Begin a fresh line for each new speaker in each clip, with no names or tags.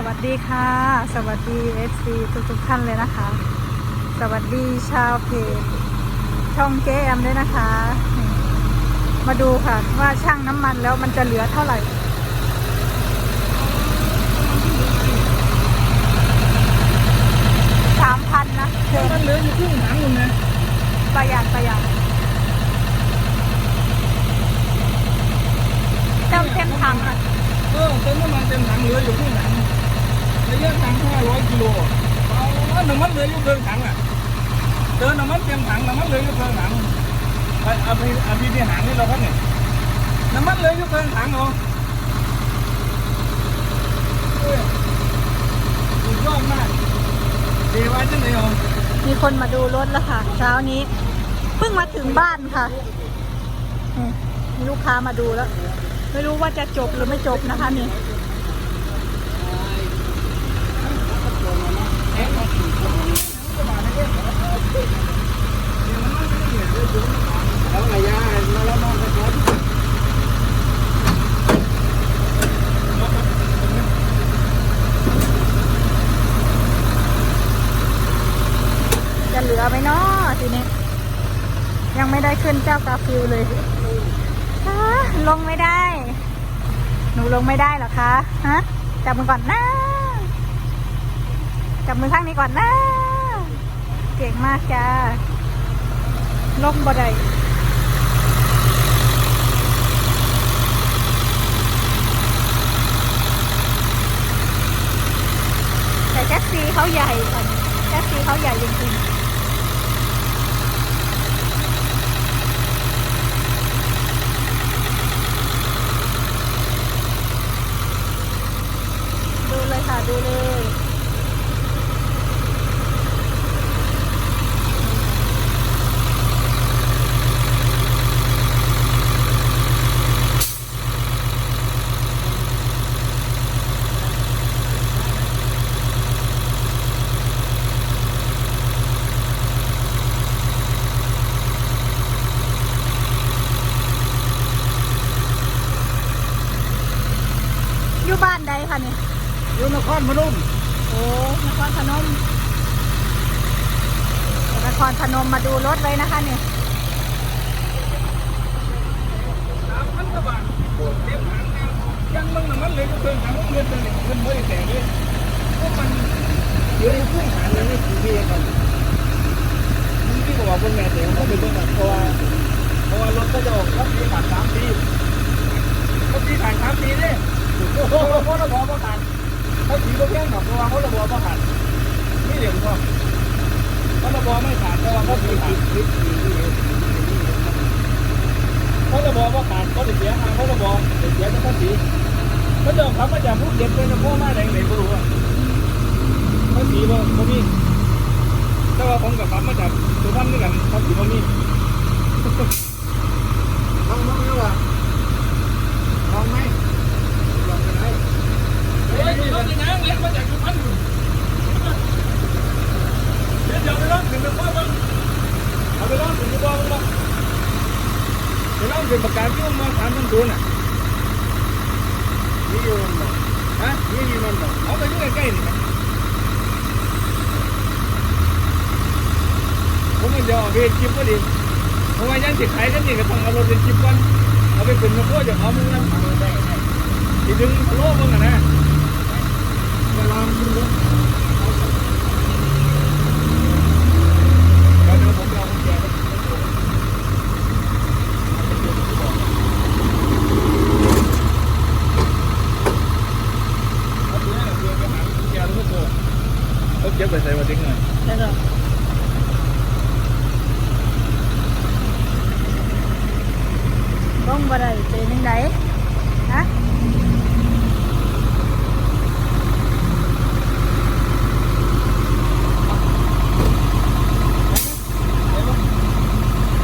สวัสดีค่ะ สวัสดี FC ทุกทุกๆท่านเลยนะคะ สวัสดีชาวเพจช่องเจแอมด้วยนะคะนี่มาดูค่ะว่าช่างน้ำมันแล้วมันจะเหลือเท่าไหร่สามพันนะเธอ
มันเหลืออยู่ครึ่งถังอยู่นะ
ประหยัดประหยัดเติมเต็มถังอะ
เออเติมน้ำมันเต็มถังเหลืออยู่ครึ่งถัง ระยะทางห้าร้อยกิโลเอาน้ำมันเหลืออยู่ครึ่งถังอะเติมน้ำมันเต็มถังน้ำมันเหลืออยู่ครึ่งถังไปเอาไปเอาพี่ที่หางนี่เราครับเนี่ยน้ำมันเหลืออยู่ครึ่งถังเหรอสุดยอดมากเดี๋ยวว่าจังไหนเหรอ
มีคนมาดูรถแล้วค่ะ เช้านี้ เพิ่งมาถึงบ้านค่ะมีลูกค้ามาดูแล้ว ไม่รู้ว่าจะจบหรือไม่จบนะคะนี่
แล้วไงยาแล้วเรานอนกันครับ
จะเหลือไหมเนาะทีนี้ ยังไม่ได้ขึ้นเจ้ากาฟิวเลยฮะลงไม่ได้ หนูลงไม่ได้หรอคะ ฮะจับมือก่อนนะ จับมือข้างนี้ก่อนนะ เก่งมากจ้าลงบ่ได้แต่แท็กซี่เขาใหญ่แท็กซี่เขาใหญ่จริงๆดูเลยค่ะ ดูเลยบ้านใดคะเนี่ย
อยู่นค รพนม
โอ้นครพนมนครพนมมาดูรถเลยนะคะเนี่ย
สามพันกว่าบาทเต็มถังแล้วยังมึงน่ะมันเหลยก็เพิ่งถังเงินเดือนเนี่ยเงินไม่ได้แต่งเลยพวกมันเดี๋ยวในพุ่งถังเลยนี่กี่ปีกันมึงที่บอกว่าคนแม่แต่งเขาเป็นเรื่องแบบเพราะว่าเพราะว่ารถก็จะออกรถปีผ่านสามปีรถปีผ่านสามปีเนี่ยโอ้โหเพราะระบบประกัน เขาถีบรถแค่กับเพราะว่าเขาระบบประกันนี่เดี๋ยวก็เพราระบบไม่ขาดเพราะว่าเขาถีบผ่านเขาจะบอกว่าขาดเขาเสียทางเขาจะบอกจะเสียทั้งสีเขาจะขับมาจากผู้เก็บเป็นพ่อแม่แดงไหนไม่รู้อะเขาสีบ่บ่มีแต่ว่าผมกับขับมาจากสุพรรณด้วยกันเขาสีบ่มีลองมั้งวะลองไหมลองกันไหม เฮ้ยรถนี่นะเล็กมาจากสุพรรณอยู่เดี๋ยวเดี๋ยวไปลองถึงไปพ่อบ้างเอาไปลองถึงไปพ่อบ้างเดี๋ยวเราเป็นประกาศที่ว่ามาสามพันตัวน่ะนี่อยู่มันบอฮะนี่อยู่มันบอเอาไปยู่ใกล้ๆนี่ผมก็จะเอาไปจิบก็ดีเพราะว่ายังจะขายกันนี่ก็ต้องเอารถไปจิบก่อนเอาไปเป็นมะพร้าวจะเอามึงนั่งทำได้ได้ที่ดึงทะโลมึงอะนะ จะลองดูดูเดี๋ยวผมเอากุญแจไป เขาเสียเสียไปหาแกรู้ตัวเขาเก็บไปใส่วัดดิ้งเลย
แล้วก็ลงบ่ได้เป็นยังไงฮะ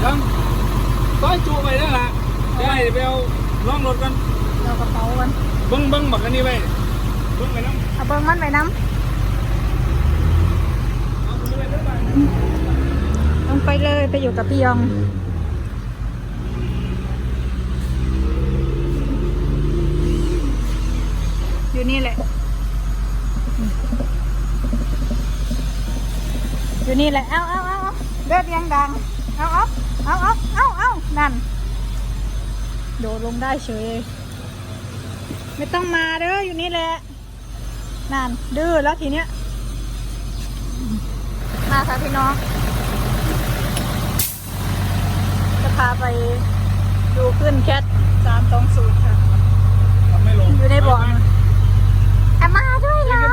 ยังต้อยจูไปนั่นแหละได้ไปเอาล่องรถกัน
เรากระเป๋ากัน
เบิ้งเบิ้งบักอันนี้ไปเบิ้งไปน้ำ
เอาเบิ้งมันไปน้
เอาไปเลยเด้อบ้านำ
ลง ไปอยู่กับพี่ยอง อยู่นี่แหละ อยู่นี่แหละ เอาเอาเอาเอาเลือดยังดัง เอาเอาเอาเอาเอาเอานั่น โดดลงได้เฉย ไม่ต้องมาเด้ออยู่นี่แหละ นั่น ดื้อแล้วทีเนี้ย มาค่ะพี่น้อง จะ พาไปดูขึ้นแคทสามสองศูนย์ค่ะ
ทำไม่ลง
อยู่ในบ่อนะอะมาด้วยเหรอ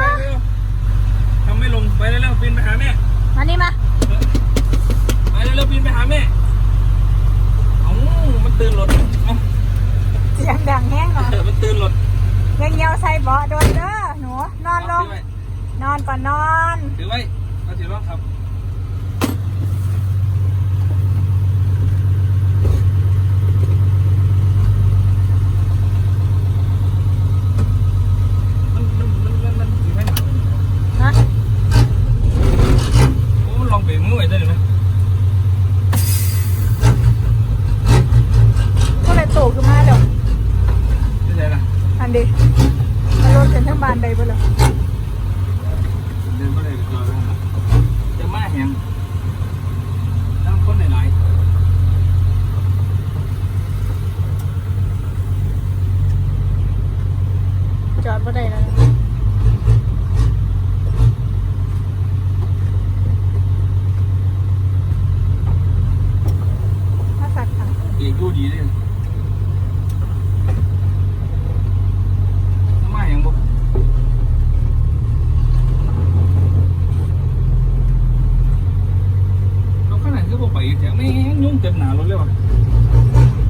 ทำไม่ลง ไปเร็วๆปีนไปหาแม่
มานี่มา
ไปเร็วๆปีนไปหาแม่เอ้ามันตื่นรถเอ้า
เสียงดังแห้งก่อน
เออมันตื่นรถ
เงี้ยเงี้ยวใส่เบาะโดนเด้อหนูนอนลง
ถือไว้
นอนก่อนนอน
ถือไว้เอาถือรถครับมันมันมันมันมันถือไว้หน่อย
ฮะ
โอ้ลอง เบรกมือไว้ได้ไหม
ก็เลยโตขึ้นมาเดี๋ยว
ไม่ใช่ล่ะ
อันดีมารถกันทั้งบ้านใดบ่เลย
เดินไม่ได้ก็จอดแล้วจะมาแหงนั่งคนหลาย
จอดบ่ได้แล้วนะมาสักค่ะ
ๆเอกดูดีเลยจะมาแหงบ่เราขนาดคือบ่ไปแถวไม่ยุ่งเต็มหนารถเลยวะ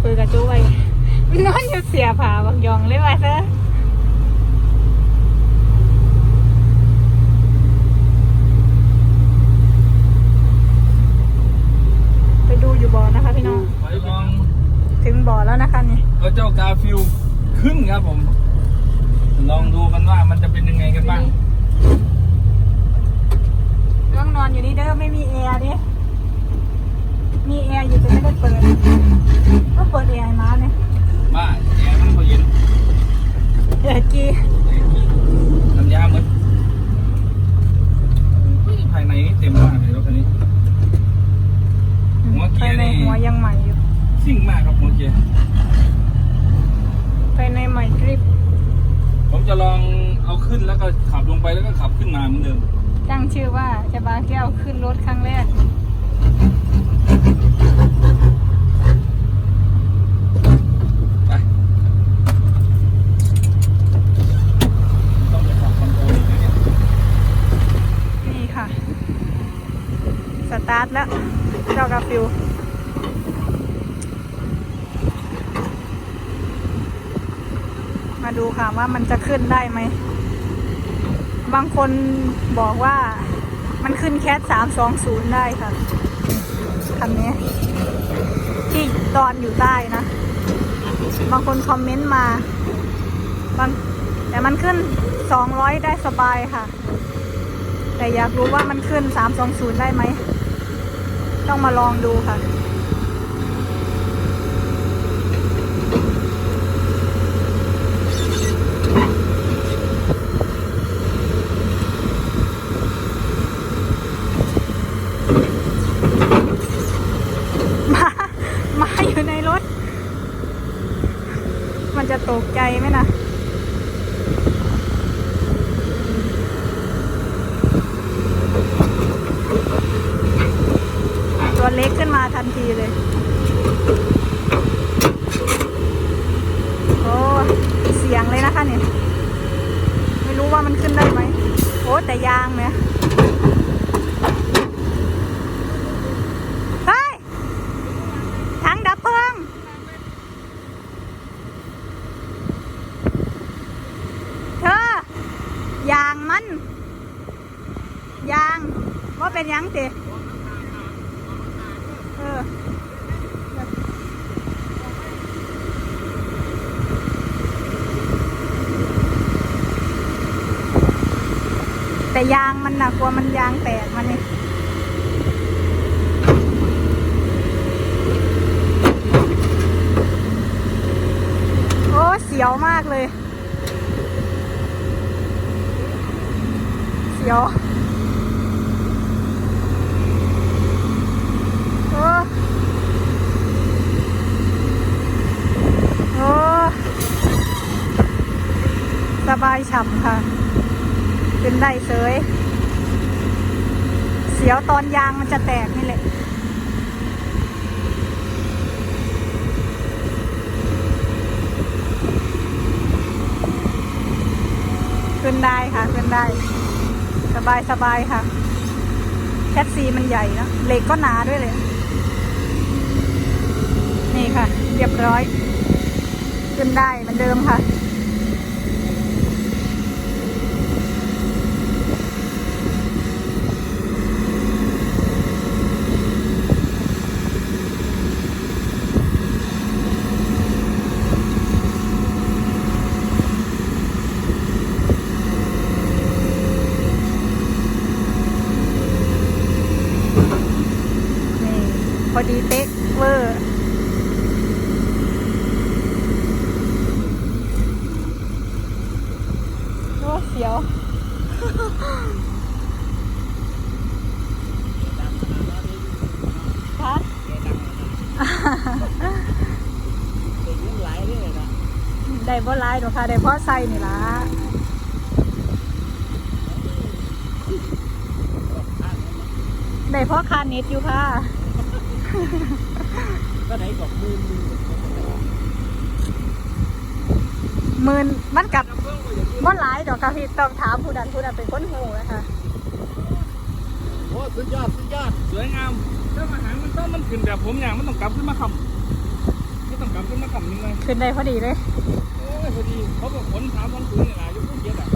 คุยกับจูไว้นอนอยู่เสียผาบักยองเลยว่าซะไปดูอยู่บ่อนะคะพี่น้อง
ไปลอง
ถึง บ่อแล้วนะคะนี่
เอาเจ้ากาฟิลขึ้นครับผม ลองดูกันว่ามันจะเป็นยังไงกันบ้าง
ต้องนอนอยู่นี่เด้อไม่มีแอร์ดิมีแอร์อยู่แต่ไม่ได้เปิดก็เปิดแอร์ให้มาเนี่ย
ว่าแอร์มันพอเย็น
เดี๋ยวกี
น้ำยาหมดภายในนี่เต็มมากเลยรถคันนี้หัวเกียร์
ภายใน
นี่
หัวยังใหม่อยู่
ซิ่งมากครับหัวเกียร์
ภายในใหม่กริบ
ผมจะลองเอาขึ้นแล้วก็ขับลงไปแล้วก็ขับขึ้นมาเหมือนเดิม
ตั้งชื่อว่าจะบาแก้วขึ้นรถครั้งแรก
ไปต้องไปขับคอนโทรลอีกนะเนี่ย
นี่ค่ะ สตาร์ทแล้วเจ้ากาฟิว มา ดูค่ะว่ามันจะขึ้นได้ไหม บางคนบอกว่ามันขึ้นแคสสามสองศูนย์ได้ค่ะคันนี้ ที่ตอนอยู่ใต้นะ บางคนคอมเมนต์มาบางแต่มันขึ้นสองร้อยได้สบายค่ะ แต่อยากรู้ว่ามันขึ้น320ได้ไหม ต้องมาลองดูค่ะ มา มาอยู่ในรถ มันจะตกใจไหมนะ ตัวเล็กขึ้นมาทันทีเลย โอ้เสียงเลยนะคะเนี่ย ไม่รู้ว่ามันขึ้นได้ไหม โอ้แต่ยางเนี่ยเฮ้ยถังดับเพลิง เธอ ยางมัน ยาง ว่าเป็นหยังเตะ เออแต่ย ตัวมันยางแตกมันนี่โอ้เสียวมากเลย เสียวโอ้โอ้สบายฉ่ำค่ะ เป็นได้เสย เสียวตอนยางมันจะแตกนี่แหละขึ้นได้ค่ะขึ้นได้ สบายสบายค่ะแคทซีมันใหญ่เนะเหล็กก็หนาด้วยเลย นี่ค่ะ เรียบร้อย ขึ้นได้เหมือนเดิมค่ะ นี่ พ อดีเป๊กเวอร์โอ้เสียวคะได้บ่ร้ายหรอค่ะได้เพราะใส่นี่ล่ะได้เพราะคานิดอยู่ค่ะ
ก็ไหนบอกมือมือ
หมื่นมันกับบ่หลายดอกค่ะพี่ต้องถามผู้ดันผู้ดันเป็นคนหูนะคะ
โอ้สุดยอดสุดยอดสวยงามถ้ามาหางมันต้องมันขึ้นแบบผมอย่างมันต้องกลับขึ้นมาคำไม่ต้องกลับขึ้นมาคำนึงเลย
ขึ้นได้พอดีเลย
โอ้ยพอดีเขาบอกขนถามวันคืนนี่แหละอยู่พุ่งเย็ดอะ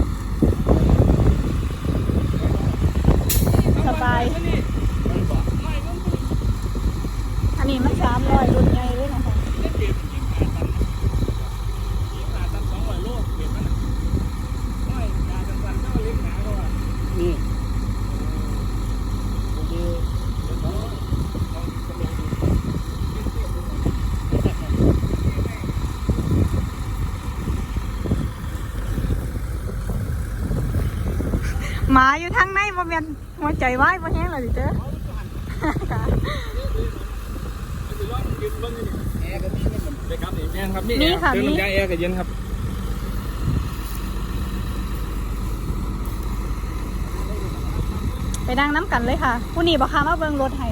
สบาย ร้อยรุ่นใหญ่เลยนะคะ
ได้เปรียบยิงหาตันยิงหาตันสองร้อยโลเปรียบมันอ่ะไม่ยาจังสันเจ้าเล็กหนาก็ว่านี่โอเคเดี๋ยวเขาเอากำลังดู
หมาอยู่ทางในบ่แม่นหัวใจวายบ่แห้งเลยเด้อ ค่ะ
แอร์ก็มีนี่มันเลยครับนี่แม่นครับนี่
นี่ค่ะ
แอร์
นี่
เติมน้ำยาแอร์กับเย็นครับ
ไปนั่งน้ำกันเลยค่ะ ผู้นี้บอกค่ะมาเบิ่งรถให้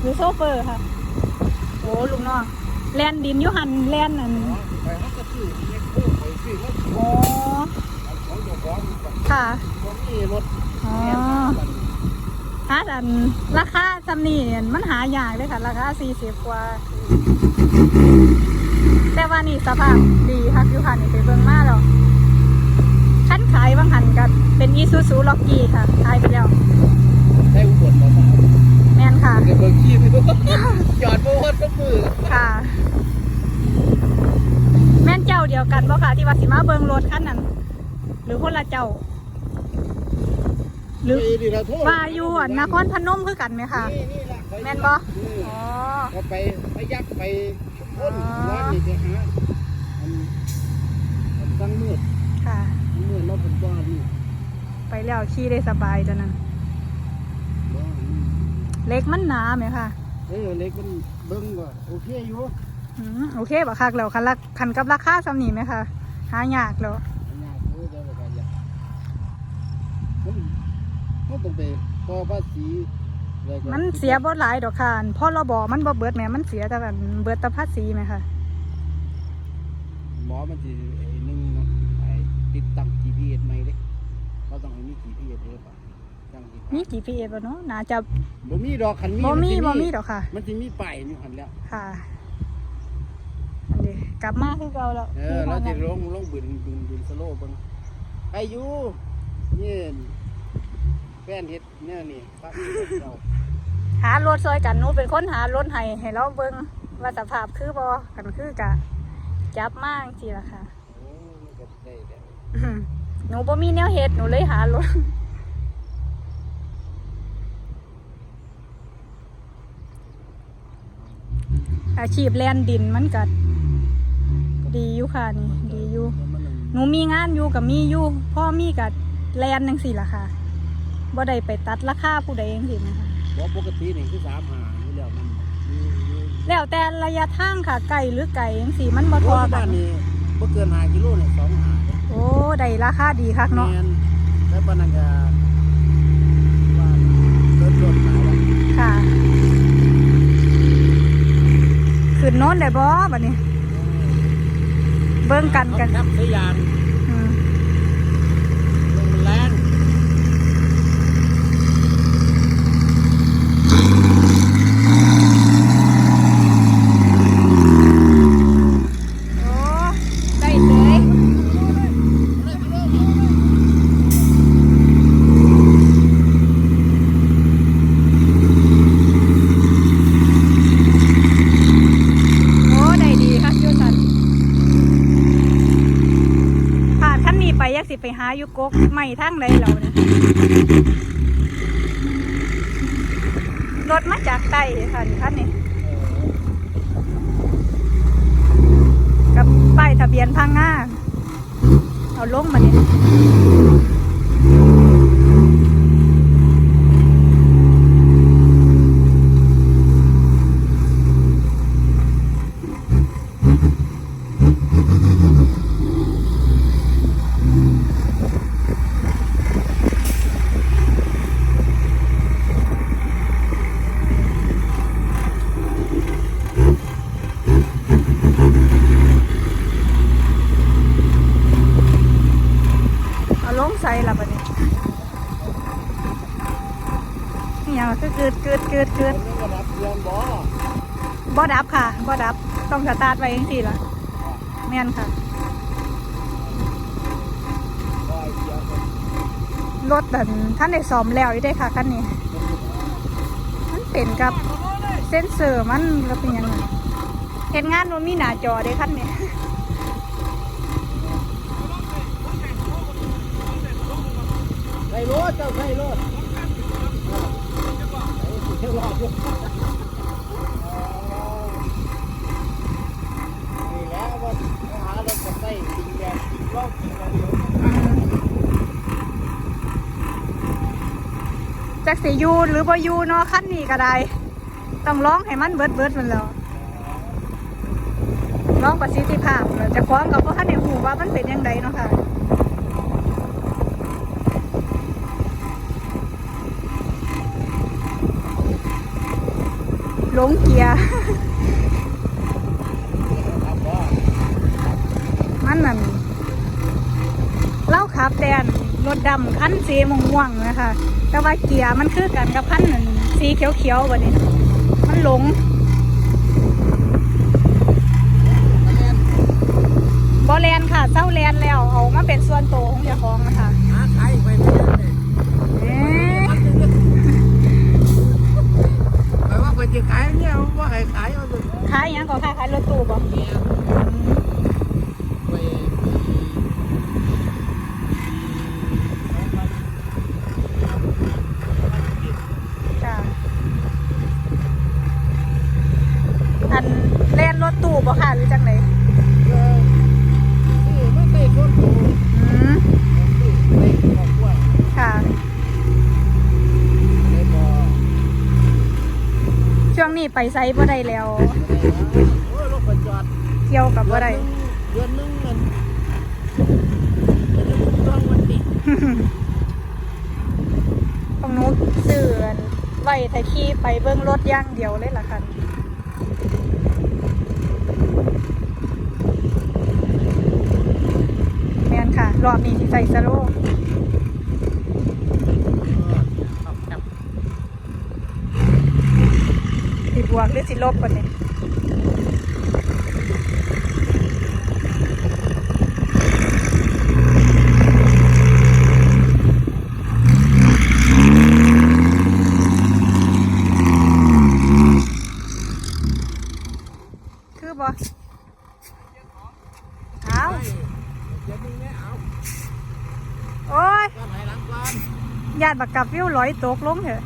หรือโซเฟอร์ค่ะ โอ้ลุงน้องแลนดินอยู่หันแลนนั่น
ไปเขาก็ซื้อเล็กโค้ไปซื้อรถ
อ๋อ
ของเจ้าของแบบ
ค่ะ
ผมมีรถ
อ๋อ ฮะอันราคาจำนี่มันหายากเลยค่ะ ราคาสี่สิบกว่า แต่ว่านี่สภาพดีค่ะอยู่ค่ะนี่ไปเบิ่งมาแล้วขั้นขายบางหันกันเป็นอีซูซูล็อกกี้ค่ะขายไปแล้ว
ได้อุบลมาสาม
แม่นค่ะ
เดี๋ยวเบิกขี้ไปด้วยหยอดโบว์ก็มือ
ค่ะ แม่นเจ้าเดียวกันบ่ค่ะ ที่ว่าสิมาเบิ่งรถคันนั้นหรือคนละเจ้า หรือ
ดีเราโทษ
ว่าอยู่อันนครพนมคือกันไหมคะ
นี่นี่ล่ะ
แม่นบ่
อืม
อ๋อ
ก็ไปไปยักษ์ไปชุมพล
อ๋อ
ร้านนี่จะหาอันอันตั้งมืด
ค่ะ
ตั้งมืดแล้วผมว่านี่
ไปแล้วขี่ได้สบายจ้ะนั่น
บ่อืม
เล็กมันหนาไหมคะ
เออเล็กมันเบิ้งว่าโอเคอยู่
อืมโอเคบ่คักแล้วคันละคันกับราคาสำนี้ไหมคะ หายากแล้ว
อันยากอยู่เดี๋ยวก็อยากมัน มันต้องไปต่อภาษีแล้วก็
มันเสียบ่หลายดอกค่ะอันพ่อเราบอกมันบ่เบิดแหมมันเสียแต่แบบเบิดแตะภาษีไหมคะ
หมอมันสิไอ้นึงเนาะไอ้ติดตั้ง GPS ใหม่เด้เขาต้องให้มี GPS เด้อป่ะจังสิ
มี GPS บ่เนาะน่าจะ
บ่มีดอกคันมี
บ่มี
นสิ
บ่มีดอกค่ะ
มันสิมีป้ายอยู่หั่นแล้ว
ค่ะ อันนี้กลับมาคือเก่าแล้ว
เออเราจะลงลงบึนบึนบึนสโลว์เบิ่งไปอยู่นี่แฟ นเฮ็ดเนี่ยนี่ปักเรา
หารถซอยกันหนูเป็นคนหารถให้ให้เราเบิ่งว่าสภาพคือบ่กันคือกะจับมาจังซี่ล่ะค่ะ
โอ้มันก็ได้แล้ว
อื้อหือหนูบ่มีแนวเฮ็ดหนูเลยหารถอาชีพแลนดินมันก็ดีอยู่ค่ะนี่ดีอยู่
มันนั่น
หนูมีงานอยู่กับมีอยู่พ่อมีกับแลนจังสี่ล่ะค่ะ บ่ได้ไปตัดราคาผู้ใดจังซี่นะคะ
ว่าปกตินี่คือสามหานี่แล้วมันมีมี
แล้วแต่ระยะทางค่ะไกลหรือไกลจังซี่มันบ่
เพ
ท
ราะ
อ
ว่า
กั
บ้านนนี้บ่เกินห้ากิโลเนี่ยสองหา
โอ้ได้ราคาดีคักเนาะ
แม่นแล้วปานนั้นก็ว่าเกินรถหลายแล้ว
ค่ะขึ้นโน้นได้บ่บัดนี้ เบิ่งกันกัน
เอาแคบสยาน
อืม
ลงมันแรง
โอ้ได้เลย โอ้ได้ดีครับยูสันผ่านขั้นนี้ไปอยักสิไปหา อยู่กกไม่ทั้งใดเราเนี่ยรถมาจากใต้ค่ะนี่คันนี้กับป้ายทะเบียนพังงาเอาลงมาเนี่ยเอาลงใส่ละบัดนี้นี่ยังคือเกิดเกิดเกิดเกิด
มันก็รับเรียนบ่
บ่ดับค่ะบ่ดับ ต้องสตาร์ท ไว้เองสิล่ะแม่นค่ะ รถแบบท่านได้ซ่อมแล้วอยู่ได้ค่ะคันนี้ มันเป็นกับเซ็นเซอร์มันก็เป็นยังไงเห็นงานมันมีหน้าจอได้คันนี้
ใส่รถเจ้าใส่รถเที่ยวรอบอยู่นี่แหละว่าหารถจะใส่จริงแบบจริงรอบจริงอะไรอยู่
จักสิอยูหรือบ่อยูเนาะคันนี้ก็ได้ ต้องร้องให้มันเบิดเบิดมันแล้วร้องประสิทธิภาพแล้วจะคล้องกับว่าคันในหูว่ามันเป็นยังไงเนาะค่ะหลงเกียร์
ครับว่า
มันนั่นเล่าขับแดนรถดำคันสีม่วงๆนะคะ แต่ว่าเกียร์มันคือกันกับคันนั่นสีเขียวๆแบบนี้ มันหลงบอแลนค่ะเศร้าแลนแล้ว เอามาเป็นส่วนโตวของเจ้าของนะคะ
หาขายไปไม่ได้เลย
เอ๊ะ
หมายว่าเปิดจะขายเนี่ยว่าให้ขายเอาเลย
ขายอหยังก่อนค่ะขายรถตู้บ่
เนี่ยไป
จ้ะอันแลนรถตู้บ่ค่ะหรือจังไหน
เออซื้อไม่ใช่คนถูก
อืม
ซื้อในครอบครัว
ค่ะ
เลยบ่
ช่วงนี้ไปไซบ่ได้แล้ว
โอ้ยรถคนจอด
เที่ยวกับบ่ได้
เดือนหนึงเงินเดือนหนึงต้องวันติ
ของหนูซื้ออันไว้แต่ขี่ไปเบิ่งรถอย่างเดียวเลยล่ะค่ะแม่นค่ะ รอบนี้สิใส่สโลว์สิบวก หรือสิลบกันเนี่ยคือบ่เอา
เดี๋ยวมึงเนี่ยเอา
โอ้ย
ก่อนไหนหลังก่อน
ญาติบักกับวิวลอยตกลงเถอะ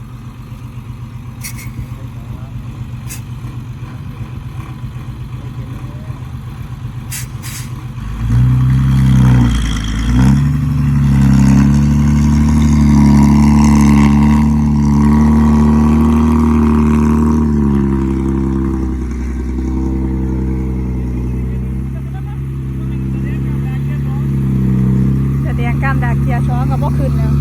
กับบ่ขึ้นแล้ว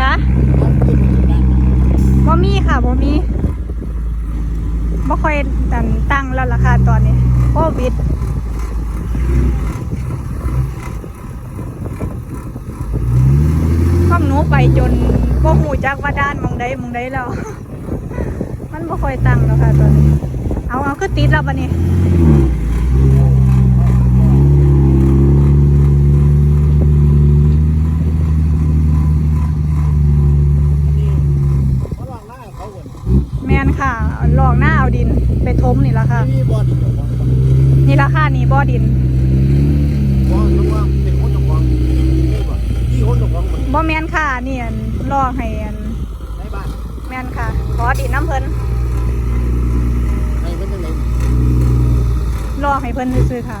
คะบ่มีค่ะบ่มีบ่ค่อยตันตั้งแล้วล่ะค่ะตอนนี้โควิดข้อมหนูไปจนบ่ หูจักว่าด้านหมองใดหมองใดแล้วมันบ่ค่อยตั้งแล้วค่ะตอนนี้เอาเอาคือติดแล้วบัดนี้
เขาลองหน้าเขาเหมือน
แม่นค่ะลอกหน้าเอาดินไปทมนี่ละค่ะ
มีบอลอีกของ
นี่ละค่ะนี่บ่อดิน
ว่านึกว่าเป็นคนของไม่บ่ที่คนของเหมือน
บ่แม่นค่ะนี่ อันลอกให้อัน
ในบ้าน
แม่นค่ะ ขอดินน้ำเพิ่น
ในเป็นยังไง
ลอกให้เพิ่นซื้อๆค่ะ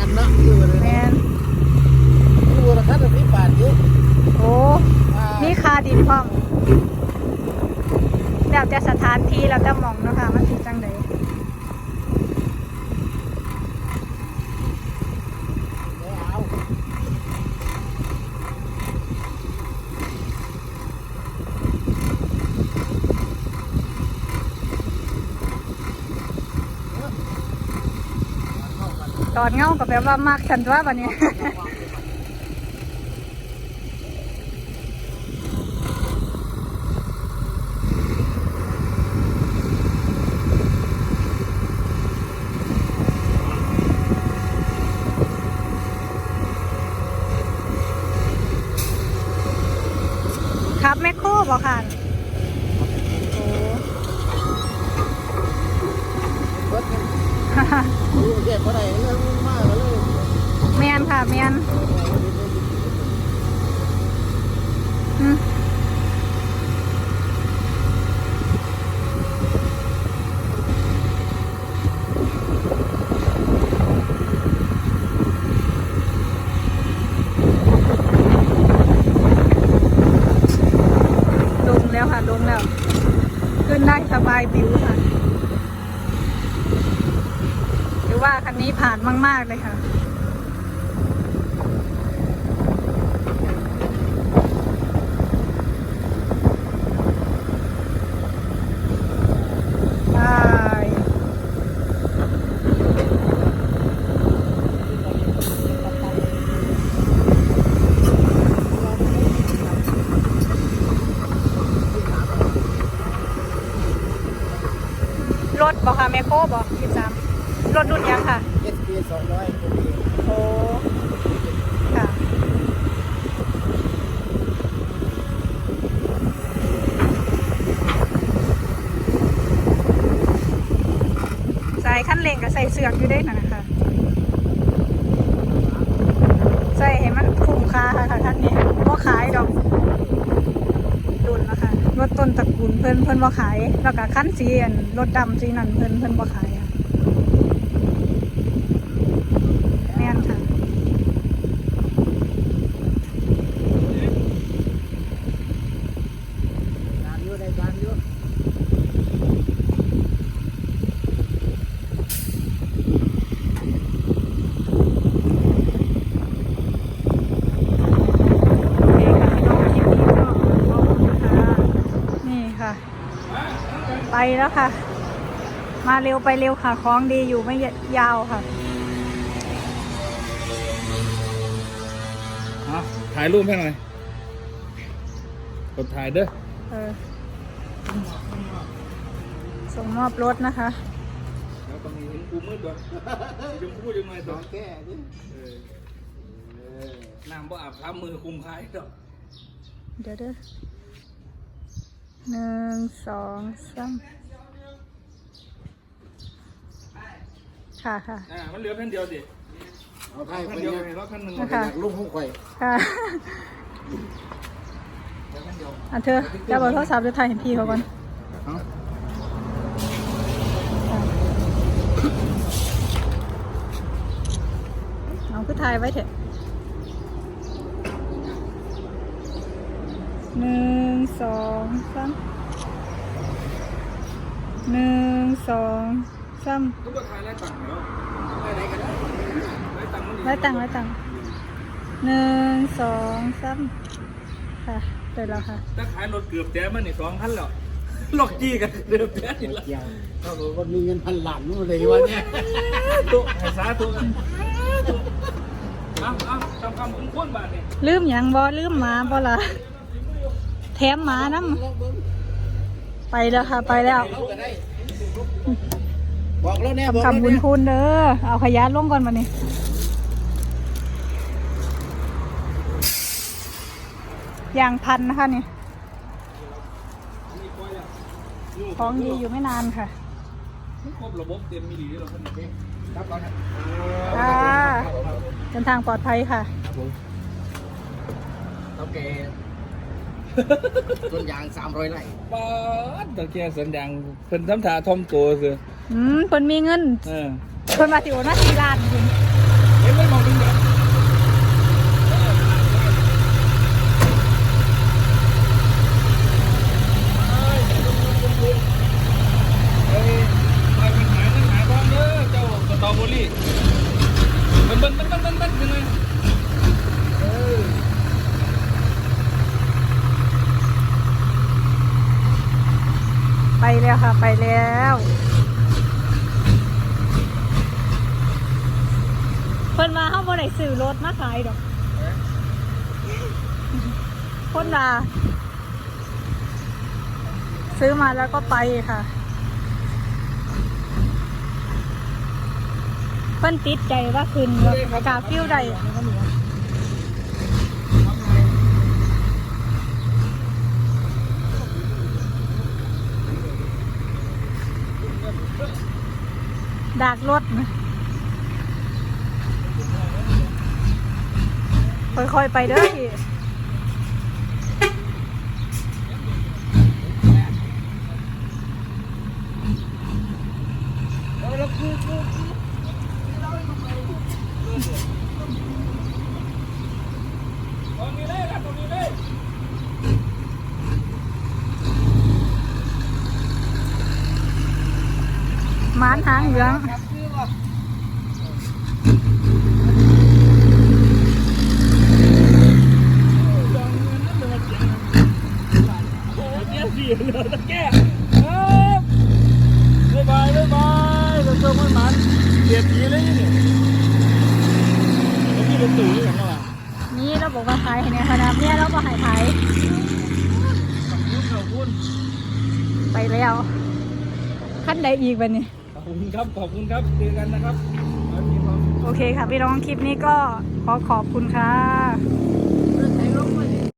กันนะคือเลย
แม่น
ดูราคาสิบบาทเยอะ
โอ้นี่ค่าดินพร้อมแล้วแต่สถานที่แล้วแต่หม่องเนาะค่ะมันสิจังได
เอา
ต อนเงาก็แบบว่ามักฉันตัวบัดนี้ครับแม่โคบ่ค่ะโอ้
เก็บอะไรเรื่องมากเลย
แมนค่ะแมนอืมลงแล้วค่ะ ลงแล้ว ขึ้นได้สบายบิวค่ะหรือว่าคันนี้ผ่าน มาก ๆ เลยค่ะรถบอกค่ะแมคโครบอกสิบสามรถรุ่นยังค่ะ
สองร้อย
โอ้ค่ะ ใส่ขั้นเร่งกับใส่เสือกอยู่ได้นะนะคะ ใส่ให้มันคุ้มค่าค่ะท่านนี้ว่าขายดอกดุนนะคะรถต้นตระกูลเพิ่นเพิ่นว่าขาย แล้วก็ขั้นสีอันรถดำสีนั่นเพิ่นเพิ่นว่าขายค่ะแม่นค่ะ
งานเยอะในการเยอะ
โอเคค่ะพี่น้องคลิปนี้ก็ขอบคุณค่ะนี่ค่ะ ไป แล้วค่ะ มาเร็วไปเร็วค่ะของดีอยู่ไม่ยาวค่ะ
ถ่ายรูปให้หน่อย กดถ่ายเด้อ
เออส่งมอบรถนะคะ
แล้วตรงนี้เห็นกูมืดด้วยยังพูดยังไงต่อแก้ดิน้ำบ่อาบท้ามือคุมคายดอก
เดี๋ยวเด้อ หนึ่งสองสามค่ะค่ะ
อ่ามันเหลือแผ่นเดียวดิ
เอาไท
แผ่
ย
น
ไป
เดียว
เนี่ย
ไงแล้วแผ่นหนึ่ง
นะคะ
ลูกห้องไข่
ค่ะ
เหลือแผ่นเดียว
อะเธอจะบอกโทรศัพท์จะถ่ายเห็นพี่เขาก่อน
เอ้า
เอาคือถ่ายไว้เถอะ หนึ่งสองสามหนึ่งสองสาม
ก็บ่ทายไล่ตังค์เนาะไล่ไหนก็ได้ไล่ตังค์มันดี
ไว้ตังค์ไว้ตังค์หนึ่งสองสามค่ะเดี๋ยวแล้วค่ะ
ถ้าขายรถเกือบแจ้มันนี่สองพันแล้วหลอกจี้กันเดือบแจ้นี่ละ
เกี่ยวเขาบอกว่ามีเงินพันล้านนู่นเลยวะเนี่ย
ตัวให้สาตัวกันเอาเอาทำคำคุ้นคุ้นบาทนี่
ลืมหยังบ่ลืมหมาบ่ล่ะ แถมหมาน้ำไปแล้วค่ะ ไปแล้ว
บอกแล้วเนี่ยบอก
กลับ
แล้ว
บุญ
เนี่ย
คุณเด้อเอาขยะลงก่อนมานี่อย่างพันนะคะนี่ของดีอยู่ไม่นานค่ะ
ไม่ครบระบบเต็มมีดีหรอกคนนี้ครับก่อนนะ
ค่ะเดินทางปลอดภัยค่ะ
ครับผมเท่าแก่ ต้นยางสามร้อยไร่
ป้าดตะเกียสัญญาณเพิ่นทำท่าท่อมตัวคือ
อืมเพิ่นมีเงิน
เออ
เพิ่นมาสิโอนมาสี่ล้านคุณ
เห็นไหมมองเป็นแบบเอ้ยไปเป็นหาเงินหาทองเด้อเจ้าสตรอเบอรี่มันเบิ้ลเบิ้ลเบิ้ลเบิ้ลขึ้นเลยเออ
ไปแล้วค่ะไปแล้วเพิ่นมาเฮาบ่ได้ซื้อรถมาขายดอกเพิ่นมาซื้อมาแล้วก็ไปค่ะเพิ่นติดใจว่าคืนกาฟิวใด ดากรถนะค่อยๆไปเด้อพี่
ตรงนี้เลยครับตรงนี้เลย
หมานหางเหลือง
เดี๋ยวเสียเลยตะแก่ครับบ๊ายบายบ๊ายบายเราเจอมันมันเสียผีเลยนี่แล้วพี่เป็นตู่อย่างไร
นี่เราบอกว่าขายเนี่ยคณะเนี่ยเราก็หายขายไปแล้วขั้นใดอีกวันนี้
ครับ ขอบคุณครับเจอกันนะครับสวัสดีครับ
โอเคค่ะพี่น้องคลิปนี้ก็ขอขอบคุณค่ะ